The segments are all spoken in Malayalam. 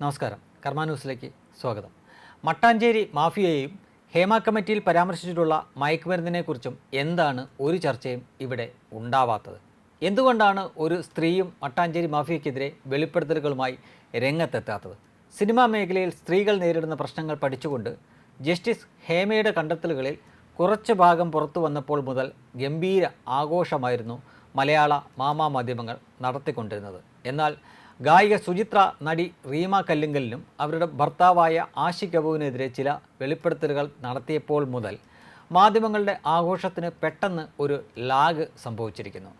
നമസ്കാരം. കർമ്മ ന്യൂസിലേക്ക് സ്വാഗതം. മട്ടാഞ്ചേരി മാഫിയയെയും ഹേമ കമ്മിറ്റിയിൽ പരാമർശിച്ചിട്ടുള്ള മയക്കുമരുന്നിനെക്കുറിച്ചും എന്താണ് ഒരു ചർച്ചയും ഇവിടെ ഉണ്ടാവാത്തത്? എന്തുകൊണ്ടാണ് ഒരു സ്ത്രീയും മട്ടാഞ്ചേരി മാഫിയയ്ക്കെതിരെ വെളിപ്പെടുത്തലുകളുമായി രംഗത്തെത്താത്തത്? സിനിമാ മേഖലയിൽ സ്ത്രീകൾ നേരിടുന്ന പ്രശ്നങ്ങൾ പഠിച്ചുകൊണ്ട് ജസ്റ്റിസ് ഹേമയുടെ കണ്ടെത്തലുകളിൽ കുറച്ച് ഭാഗം പുറത്തു വന്നപ്പോൾ മുതൽ ഗംഭീര ആഘോഷമായിരുന്നു മലയാള മാമാ മാധ്യമങ്ങൾ നടത്തിക്കൊണ്ടിരുന്നത്. എന്നാൽ ഗായിക സുചിത്ര നടി റീമ കല്ലിങ്കലിനും അവരുടെ ഭർത്താവായ ആഷിഖ് കപൂറിനെതിരെ ചില വെളിപ്പെടുത്തലുകൾ നടത്തിയപ്പോൾ മുതൽ മാധ്യമങ്ങളുടെ ആഘോഷത്തിന് പെട്ടെന്ന് ഒരു ലാഗ് സംഭവിച്ചിരിക്കുന്നു.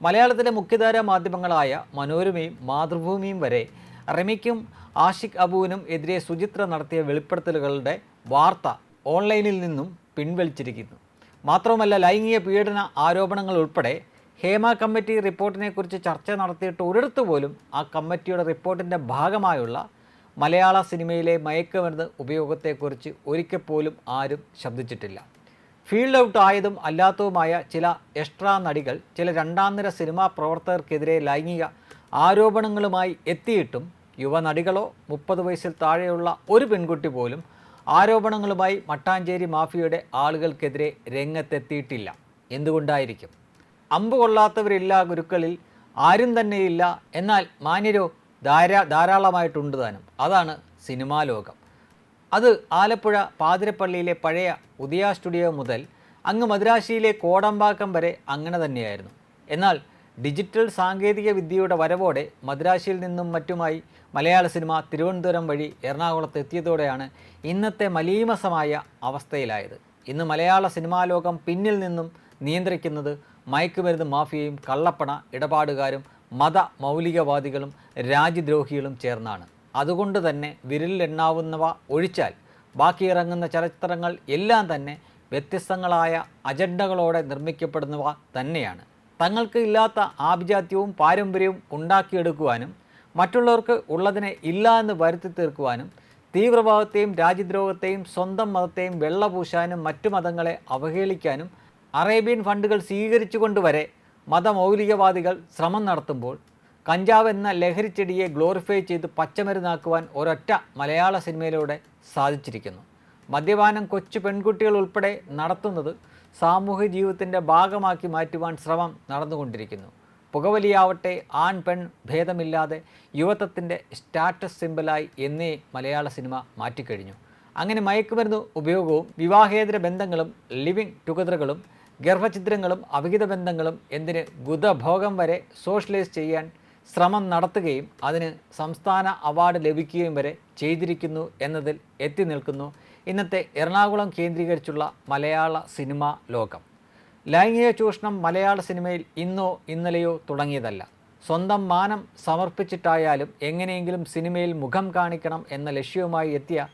മലയാളത്തിലെ മുഖ്യധാര മാധ്യമങ്ങളായ മനോരമയും മാതൃഭൂമിയും വരെ റമിക്കും ആഷിഖ് അബുവിനും എതിരെ സുചിത്ര നടത്തിയ വെളിപ്പെടുത്തലുകളുടെ വാർത്ത ഓൺലൈനിൽ നിന്നും പിൻവലിച്ചിരിക്കുന്നു. മാത്രവുമല്ല ലൈംഗിക പീഡന ആരോപണങ്ങൾ ഉൾപ്പെടെ ഹേമ കമ്മിറ്റി റിപ്പോർട്ടിനെക്കുറിച്ച് ചർച്ച നടത്തിയിട്ട് ഒരിടത്ത് പോലും ആ കമ്മിറ്റിയുടെ റിപ്പോർട്ടിന്റെ ഭാഗമായുള്ള മലയാള സിനിമയിലെ മയക്കുമരുന്ന് ഉപയോഗത്തെക്കുറിച്ച് ഒരിക്കൽ പോലും ആരും ശബ്ദിച്ചിട്ടില്ല. ഫീൽഡ് ഔട്ട് ആയതും അല്ലാത്തതുമായ ചില എക്സ്ട്രാ നടികൾ ചില രണ്ടാം നിര സിനിമാ പ്രവർത്തകർക്കെതിരെ ലൈംഗിക ആരോപണങ്ങളുമായി എത്തിയിട്ടും യുവനടികളോ മുപ്പത് വയസ്സിൽ താഴെയുള്ള ഒരു പെൺകുട്ടി പോലും ആരോപണങ്ങളുമായി മട്ടാഞ്ചേരി മാഫിയയുടെ ആളുകൾക്കെതിരെ രംഗത്തെത്തിയിട്ടില്ല. എന്തുകൊണ്ടായിരിക്കും? അമ്പ് കൊള്ളാത്തവരില്ല ഗുരുക്കളിൽ ആരും തന്നെയില്ല. എന്നാൽ മാന്യരോ ധാരാ ധാരാളമായിട്ടുണ്ട് താനും. അതാണ് സിനിമാ ലോകം. അത് ആലപ്പുഴ പാതിരപ്പള്ളിയിലെ പഴയ ഉദയ സ്റ്റുഡിയോ മുതൽ അങ്ങ് മദ്രാശിയിലെ കോടമ്പാക്കം വരെ അങ്ങനെ തന്നെയായിരുന്നു. എന്നാൽ ഡിജിറ്റൽ സാങ്കേതിക വിദ്യയുടെ വരവോടെ മദ്രാശിയിൽ നിന്നും മറ്റുമായി മലയാള സിനിമ തിരുവനന്തപുരം വഴി എറണാകുളത്ത് എത്തിയതോടെയാണ് ഇന്നത്തെ മലീമസമായ അവസ്ഥയിലായത്. ഇന്ന് മലയാള സിനിമാ ലോകം പിന്നിൽ നിന്നും നിയന്ത്രിക്കുന്നത് മയക്കുമരുന്ന് മാഫിയയും കള്ളപ്പണ ഇടപാടുകാരും മത മൗലികവാദികളും രാജ്യദ്രോഹികളും ചേർന്നാണ്. അതുകൊണ്ട് തന്നെ വിരലിലെണ്ണാവുന്നവ ഒഴിച്ചാൽ ബാക്കി ഇറങ്ങുന്ന ചലച്ചിത്രങ്ങൾ എല്ലാം തന്നെ വ്യത്യസ്തങ്ങളായ അജണ്ടകളോടെ നിർമ്മിക്കപ്പെടുന്നവ തന്നെയാണ്. തങ്ങൾക്ക് ഇല്ലാത്ത ആഭിജാത്യവും പാരമ്പര്യവും ഉണ്ടാക്കിയെടുക്കുവാനും മറ്റുള്ളവർക്ക് ഉള്ളതിനെ ഇല്ല എന്ന് വരുത്തി തീർക്കുവാനും തീവ്രവാദത്തെയും രാജ്യദ്രോഹത്തെയും സ്വന്തം മതത്തെയും വെള്ളപൂശാനും മറ്റു മതങ്ങളെ അവഹേളിക്കാനും അറേബ്യൻ ഫണ്ടുകൾ സ്വീകരിച്ചുകൊണ്ടുവരെ മതമൗലികവാദികൾ ശ്രമം നടത്തുമ്പോൾ കഞ്ചാവ് എന്ന ലഹരിച്ചെടിയെ ഗ്ലോറിഫൈ ചെയ്ത് പച്ചമരുന്നാക്കുവാൻ ഒരൊറ്റ മലയാള സിനിമയിലൂടെ സാധിച്ചിരിക്കുന്നു. മദ്യപാനം കൊച്ചു പെൺകുട്ടികൾ ഉൾപ്പെടെ നടത്തുന്നത് സാമൂഹ്യ ജീവിതത്തിന്റെ ഭാഗമാക്കി മാറ്റുവാൻ ശ്രമം നടന്നുകൊണ്ടിരിക്കുന്നു. പുകവലിയാവട്ടെ ആൺ പെൺ ഭേദമില്ലാതെ യുവത്വത്തിന്റെ സ്റ്റാറ്റസ് സിമ്പിളായി എന്നേ മലയാള സിനിമ മാറ്റിക്കഴിഞ്ഞു. അങ്ങനെ മയക്കുമരുന്ന് ഉപയോഗവും വിവാഹേതര ബന്ധങ്ങളും ലിവിങ് ടുഗദറുകളും ഗർഭഛിദ്രങ്ങളും അവിഹിത ബന്ധങ്ങളും എന്തിന് ഗുദഭോഗം വരെ സോഷ്യലൈസ് ചെയ്യാൻ ശ്രമം നടത്തുകയും അതിന് സംസ്ഥാന അവാർഡ് ലഭിക്കുകയും വരെ ചെയ്തിരിക്കുന്നു എന്നതിൽ എത്തി നിൽക്കുന്നു. ഇന്നത്തെ എറണാകുളം കേന്ദ്രീകരിച്ചുള്ള മലയാള സിനിമ ലോകം. ലൈംഗിക ചൂഷണം മലയാള സിനിമയിൽ ഇന്നോ ഇന്നലെയോ തുടങ്ങിയതല്ല. സ്വന്തം മാനം സമർപ്പിച്ചിട്ടായാലും എങ്ങനെയെങ്കിലും സിനിമയിൽ മുഖം കാണിക്കണം എന്ന ലക്ഷ്യവുമായി എത്തിയ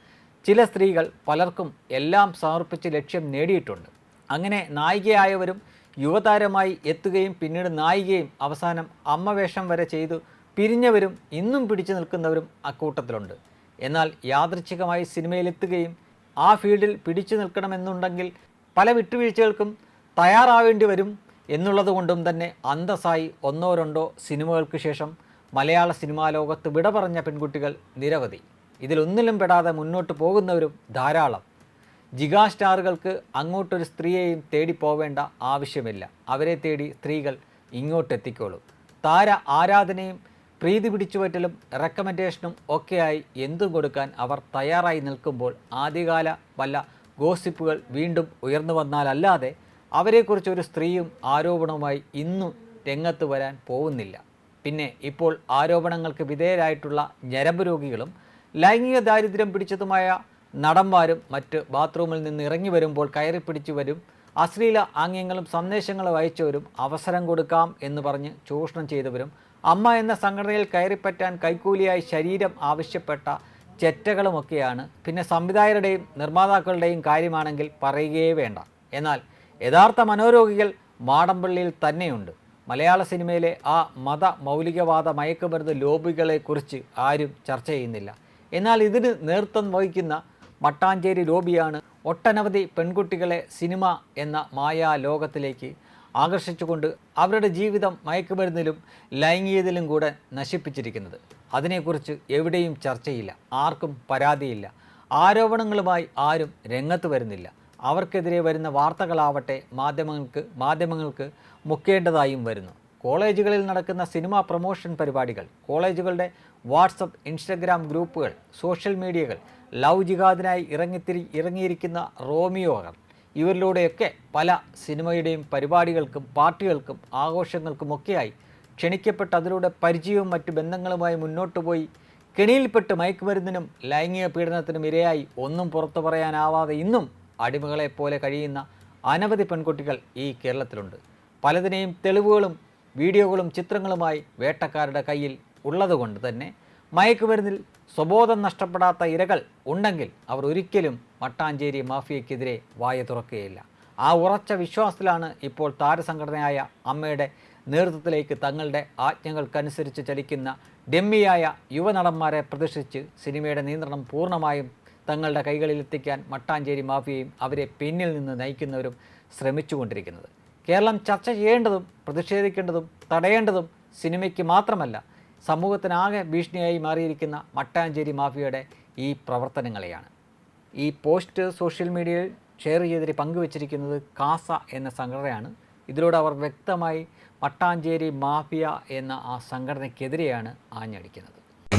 ചില സ്ത്രീകൾ പലർക്കും എല്ലാം സമർപ്പിച്ച് ലക്ഷ്യം നേടിയിട്ടുണ്ട്. അങ്ങനെ നായികയായവരും യുവതാരമായി എത്തുകയും പിന്നീട് നായികയും അവസാനം അമ്മവേഷം വരെ ചെയ്തു പിരിഞ്ഞവരും ഇന്നും പിടിച്ചു നിൽക്കുന്നവരും അക്കൂട്ടത്തിലുണ്ട്. എന്നാൽ യാദൃച്ഛികമായി സിനിമയിലെത്തുകയും ആ ഫീൽഡിൽ പിടിച്ചു നിൽക്കണമെന്നുണ്ടെങ്കിൽ പല വിട്ടുവീഴ്ചകൾക്കും തയ്യാറാവേണ്ടി വരും എന്നുള്ളത് കൊണ്ടും തന്നെ അന്തസ്സായി ഒന്നോ രണ്ടോ സിനിമകൾക്ക് ശേഷം മലയാള സിനിമാ ലോകത്ത് വിട പറഞ്ഞ പെൺകുട്ടികൾ നിരവധി. ഇതിലൊന്നിലും പെടാതെ മുന്നോട്ട് പോകുന്നവരും ധാരാളം. ജിഗാ സ്റ്റാറുകൾക്ക് അങ്ങോട്ടൊരു സ്ത്രീയെയും തേടി പോവേണ്ട ആവശ്യമില്ല. അവരെ തേടി സ്ത്രീകൾ ഇങ്ങോട്ടെത്തിക്കോളും. താര ആരാധനയും പ്രീതി പിടിച്ചുപറ്റലും റെക്കമെൻഡേഷനും ഒക്കെയായി എന്തും കൊടുക്കാൻ അവർ തയ്യാറായി നിൽക്കുമ്പോൾ ആദ്യകാല വല്ല ഗോസിപ്പുകൾ വീണ്ടും ഉയർന്നു വന്നാലല്ലാതെ അവരെക്കുറിച്ച് ഒരു സ്ത്രീയും ആരോപണവുമായി ഇന്നും രംഗത്ത് വരാൻ പോകുന്നില്ല. പിന്നെ ഇപ്പോൾ ആരോപണങ്ങൾക്ക് വിധേയരായിട്ടുള്ള ഞരമ്പ് രോഗികളും ലൈംഗിക ദാരിദ്ര്യം പിടിച്ചതുമായ നടന്മാരും മറ്റ് ബാത്റൂമിൽ നിന്ന് ഇറങ്ങി വരുമ്പോൾ കയറി പിടിച്ചു വരും. അശ്ലീല ആംഗ്യങ്ങളും സന്ദേശങ്ങളും അയച്ചവരും അവസരം കൊടുക്കാം എന്ന് പറഞ്ഞ് ചൂഷണം ചെയ്തവരും. അമ്മ എന്ന സംഘടനയിൽ കയറിപ്പറ്റാൻ കൈക്കൂലിയായി ശരീരം ആവശ്യപ്പെട്ട ചെറ്റകളുമൊക്കെയാണ്. പിന്നെ സംവിധായകരുടെയും നിർമ്മാതാക്കളുടെയും കാര്യമാണെങ്കിൽ പറയുകയേ വേണ്ട. എന്നാൽ യഥാർത്ഥ മനോരോഗികൾ മാടമ്പള്ളിയിൽ തന്നെയുണ്ട്. മലയാള സിനിമയിലെ ആ മത മൗലികവാദ മയക്കുമരുന്ന് ലോബികളെക്കുറിച്ച് ആരും ചർച്ച ചെയ്യുന്നില്ല. എന്നാൽ ഇതിന് നേതൃത്വം വഹിക്കുന്ന മട്ടാഞ്ചേരി ലോബിയാണ് ഒട്ടനവധി പെൺകുട്ടികളെ സിനിമ എന്ന മായാ ലോകത്തിലേക്ക് ആകർഷിച്ചുകൊണ്ട് അവരുടെ ജീവിതം മയക്കുമരുന്നിലും ലൈംഗികതയിലും കൂടെ നശിപ്പിച്ചിരിക്കുന്നത്. അതിനെക്കുറിച്ച് എവിടെയും ചർച്ചയില്ല. ആർക്കും പരാതിയില്ല. ആരോപണങ്ങളുമായി ആരും രംഗത്ത് വരുന്നില്ല. അവർക്കെതിരെ വരുന്ന വാർത്തകളാവട്ടെ മാധ്യമങ്ങൾക്ക് മാധ്യമങ്ങൾക്ക് മുക്കേണ്ടതായും വരുന്നു. കോളേജുകളിൽ നടക്കുന്ന സിനിമാ പ്രൊമോഷൻ പരിപാടികൾ കോളേജുകളുടെ വാട്സപ്പ് ഇൻസ്റ്റഗ്രാം ഗ്രൂപ്പുകൾ സോഷ്യൽ മീഡിയകൾ ലവ് ജിഹാദിനായി ഇറങ്ങിത്തിരി ഇറങ്ങിയിരിക്കുന്ന റോമിയോകൾ ഇവരിലൂടെയൊക്കെ പല സിനിമയുടെയും പരിപാടികൾക്കും പാർട്ടികൾക്കും ആഘോഷങ്ങൾക്കുമൊക്കെയായി ക്ഷണിക്കപ്പെട്ട് അതിലൂടെ പരിചയവും മറ്റു ബന്ധങ്ങളുമായി മുന്നോട്ട് പോയി. കെണിയിൽപ്പെട്ട് മയക്കുമരുന്നിനും ലൈംഗിക പീഡനത്തിനും ഇരയായി ഒന്നും പുറത്തു പറയാനാവാതെ ഇന്നും അടിമകളെപ്പോലെ കഴിയുന്ന അനവധി പെൺകുട്ടികൾ ഈ കേരളത്തിലുണ്ട്. പലതിനെയും തെളിവുകളും വീഡിയോകളും ചിത്രങ്ങളുമായി വേട്ടക്കാരുടെ കയ്യിൽ ഉള്ളതുകൊണ്ട് തന്നെ മയക്കുമരുന്നിൽ സ്വബോധം നഷ്ടപ്പെടാത്ത ഇരകൾ ഉണ്ടെങ്കിൽ അവർ ഒരിക്കലും മട്ടാഞ്ചേരി മാഫിയയ്ക്കെതിരെ വായ തുറക്കുകയില്ല. ആ ഉറച്ച വിശ്വാസത്തിലാണ് ഇപ്പോൾ താരസംഘടനയായ അമ്മയുടെ നേതൃത്വത്തിലേക്ക് തങ്ങളുടെ ആജ്ഞകൾക്കനുസരിച്ച് ചലിക്കുന്ന ഡെമ്മിയായ യുവനടന്മാരെ പ്രതിഷ്ഠിച്ച് സിനിമയുടെ നിയന്ത്രണം പൂർണമായും തങ്ങളുടെ കൈകളിലെത്തിക്കാൻ മട്ടാഞ്ചേരി മാഫിയയും അവരെ പിന്നിൽ നിന്ന് നയിക്കുന്നവരും ശ്രമിച്ചുകൊണ്ടിരിക്കുന്നത്. കേരളം ചർച്ച ചെയ്യേണ്ടതും പ്രതിഷേധിക്കേണ്ടതും തടയേണ്ടതും സിനിമയ്ക്ക് മാത്രമല്ല സമൂഹത്തിനാകെ ഭീഷണിയായി മാറിയിരിക്കുന്ന മട്ടാഞ്ചേരി മാഫിയയുടെ ഈ പ്രവർത്തനങ്ങളെയാണ്. ഈ പോസ്റ്റ് സോഷ്യൽ മീഡിയയിൽ ഷെയർ ചെയ്തിട്ട് പങ്കുവച്ചിരിക്കുന്നത് കാസ എന്ന സംഘടനയാണ്. ഇതിലൂടെ അവർ വ്യക്തമായി മട്ടാഞ്ചേരി മാഫിയ എന്ന ആ സംഘടനയ്ക്കെതിരെയാണ് ആഞ്ഞടിക്കുന്നത്.